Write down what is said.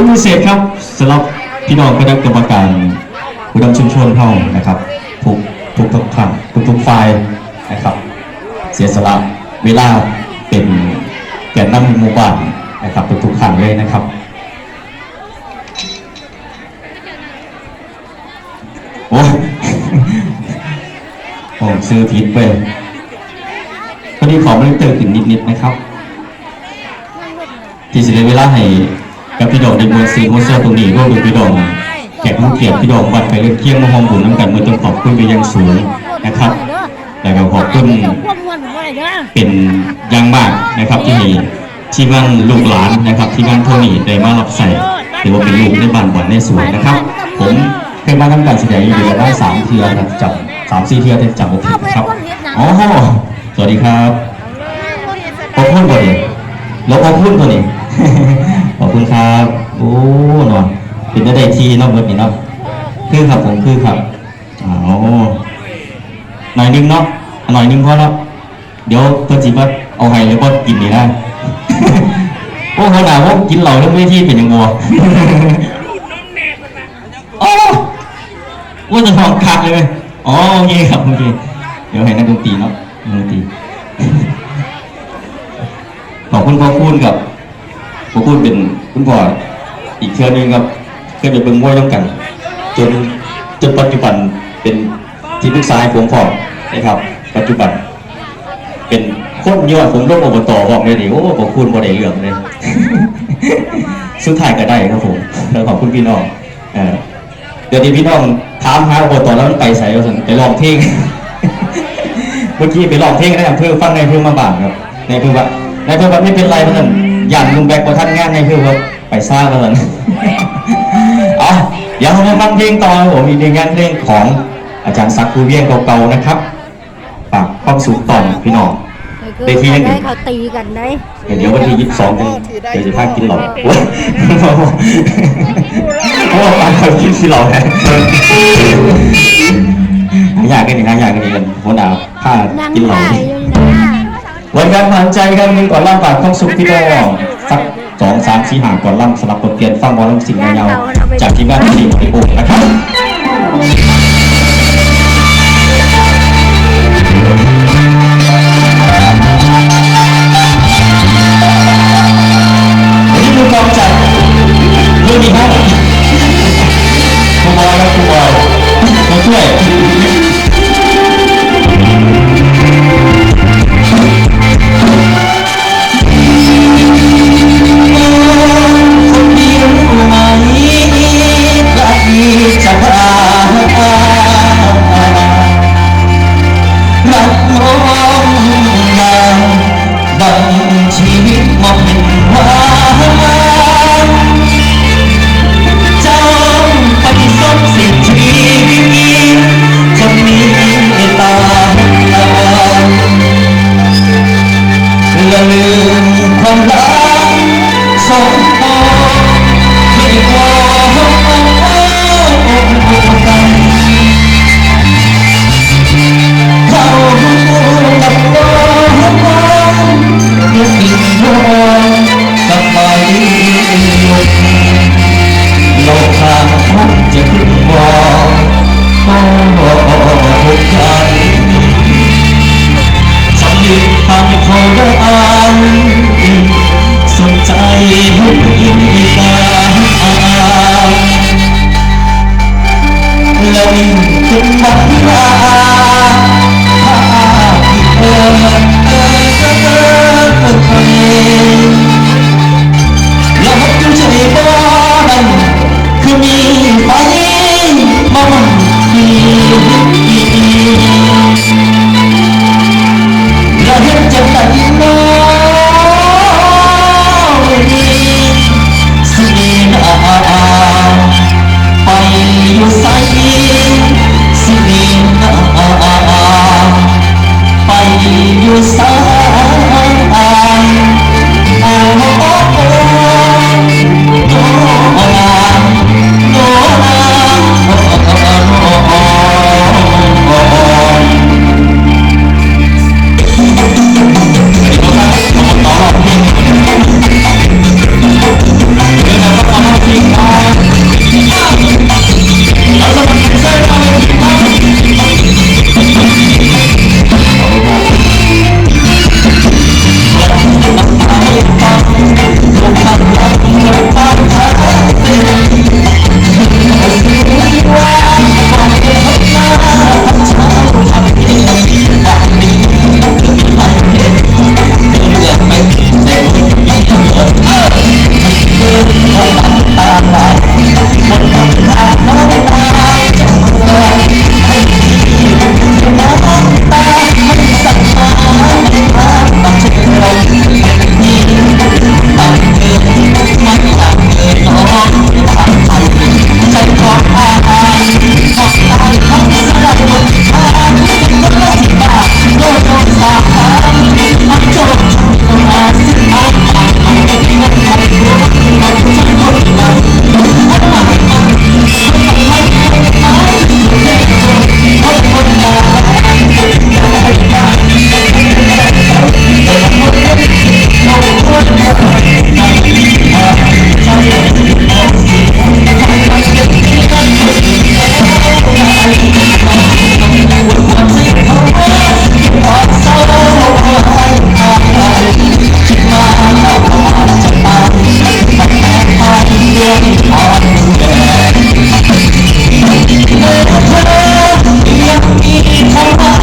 ขอบคุณพิเศษครับสำหรับพี่น้องคณะกรรมการผู้นำชุมชนเท่านะครับทุกทุกทุกท่านทุกทุกฝ่ายนะครับ เสียสละเวลาเป็นแกนนำหมู่บ้านนะครับทุกทุกท่านเลยนะครับโอ้ยผมซื้อผิดไปพอดีขอมาเล่เติมถึงนิดๆนะครับ ที่สิได้เวลาให้ กับพี่ดอกในเมืองซีโมเซอร์ตรงนี้ร่วมกับพี่ดอกแขกผู้เกียรติพี่ดอกวัดไปเล่นเที่ยงมาหอมบุญน้ำกันเมื่อต้องขอบคุณไปยังสูงนะครับแล้วก็ขอบคุณเป็นอยังมากนะครับที่มีที่บ้านลูกหลานนะครับ ที่บ้านโทนี่ได้มารับใส่หรือว่าเป็นลูกในบ้านบ่อนในสวนนะครับ ผมเคยมาทำการแสดงอยู่แล้วได้สามเทือครับจับสามสี่เทือได้จับโอเคครับอ๋อสวัสดีครับขอบคุณบ่อยแล้วขอบคุณตัวนี้ขอบ คุณครับ โอ้เนาะเป็นได้ทีนอกเบิดนี่เนาะคือครับผมคือครับอ๋อหน่อยนึงเนาะหน่อยนึงพอแล้วเดี๋ยวเพื่อนสิว่าเอาไห้แล้วก็กินนี่นะโอ้เขาด่าว่ากินเหล้าแล้วไม่ที่เป็นอยังงัวโอ้ว่าจะทองคักเลยอ๋อโอเคครับโอเคเดี๋ยวให้นักดนตรีเนาะนักดนตรีขอบคุณพ่อคุณกับพ่อคุณเป็น คุณพ่ออีกเทือนึงครับเคยไปเบิ่งมวยร่วมกัน จนจนปัจจุบันเป็นที่ปรึกษาให้ผมพอนะครับ ปัจจุบัน เป็นคนยอดผมร่วมอบตบอกเลยดิโอ้ขอบคุณบ่ได้เรื่องเลยสุดท้ายก็ได้ครับผมแล้วขอบคุณพี่น้องเอ่อเดี๋ยวนี้พี่น้องถามหาอบตแล้วมันไปใส่ก็สันไปลองเพลงเมื่อกี้ไปลองเพลงในอำเภอฟังในอำเภอมาบางครับในอำเภอว่าในอำเภอว่าไม่เป็นไรเพื่อน ย่านลุงแบกประทันงานในอำเภอว่าไปซ่าเพื่อนเอาเดี๋ยวเรามาฟังเพลงต่อครับผมอีกหนึ่งงานเพลงของอาจารย์ศักดิ์ภูเวียงเก่าๆนะครับฝากความสุขต่อพี่น้องได้ที่ยังหนึ่ได้งเขาตีกันได้เดี๋ยววันที่ยี่สิบสองเดี๋ยวจะพากินเหล้าโอ้ยโอ้ยปากินที่เหล้าแทนหายากกันนี่หายากกันนี่กันหัวหน้าพานั่งกินเหล้าได้อยู่นะ วันการผ่านใจครับหนึ่งก่อนล่ำฝากความสุขพี่น้องสักสองสามสี่ห้าก่อนล่ำสลับบทเรียนฟังบอลลำสิ่งยาวจากทีมงานที่บริบูรณ์นะครับ I'm